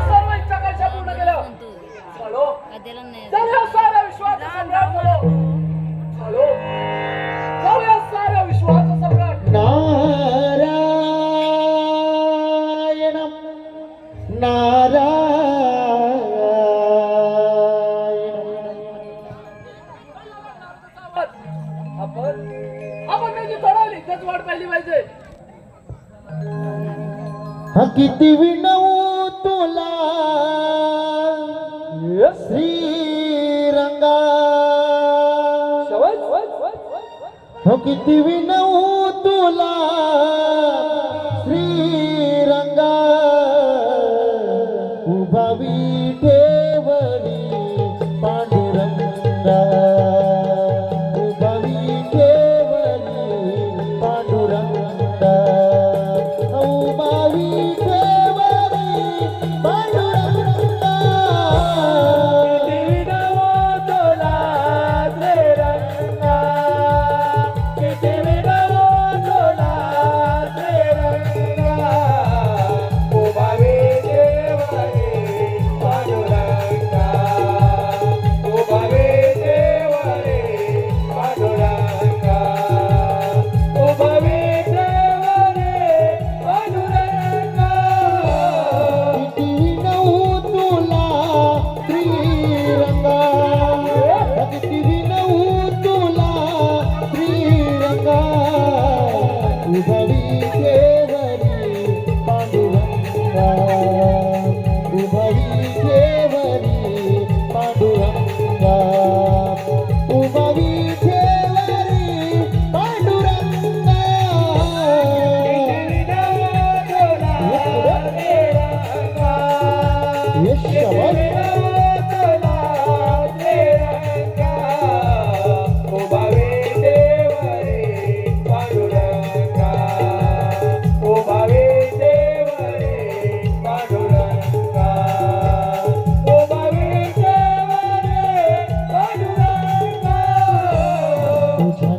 सर्व इच्छा कशा पूर्ण केल्या हॅलो साऱ्या सम्राट हॅलो हॅलो जाऊया साऱ्या सम्राट नारायण आपण आपण त्याची ठरवली त्याच वाट पाहिली पाहिजे. हा किती विनवू तुला? श्रीरंगा. हो किती विनवू तुला? Oh.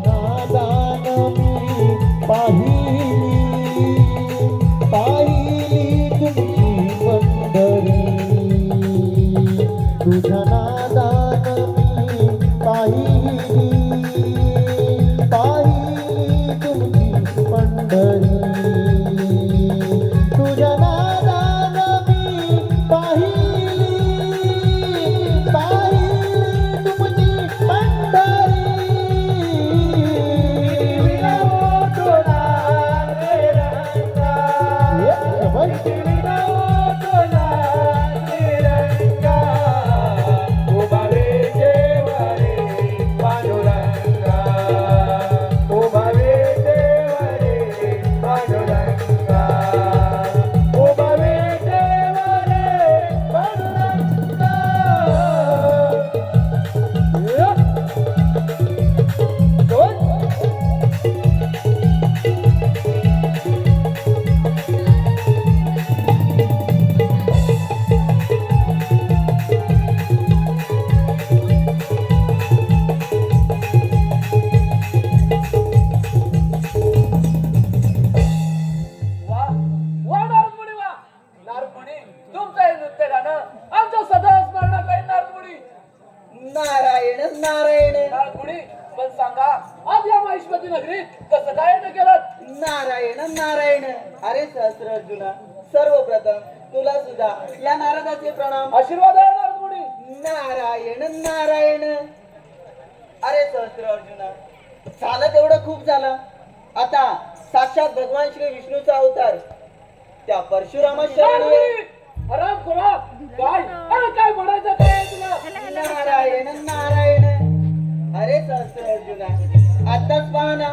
नादान मी पाहिली पाहिली पंढरी तुझ्या नारायण नारायण. नारदमुनी पण सांगा आज या महिष्मती नगरीत कसं काय केलं? नारायण नारायण. अरे सहस्र अर्जुना सर्वप्रथम तुला सुद्धा या नारदाचे प्रणाम. आशीर्वाद आहे नारदमुनी नारायण नारायण. अरे सहस्र अर्जुना झालं तेवढं खूप झालं. आता साक्षात भगवान श्री विष्णूचा अवतार. त्या परशुरामा शरण. सहस्र अर्जुना आताच पहा ना.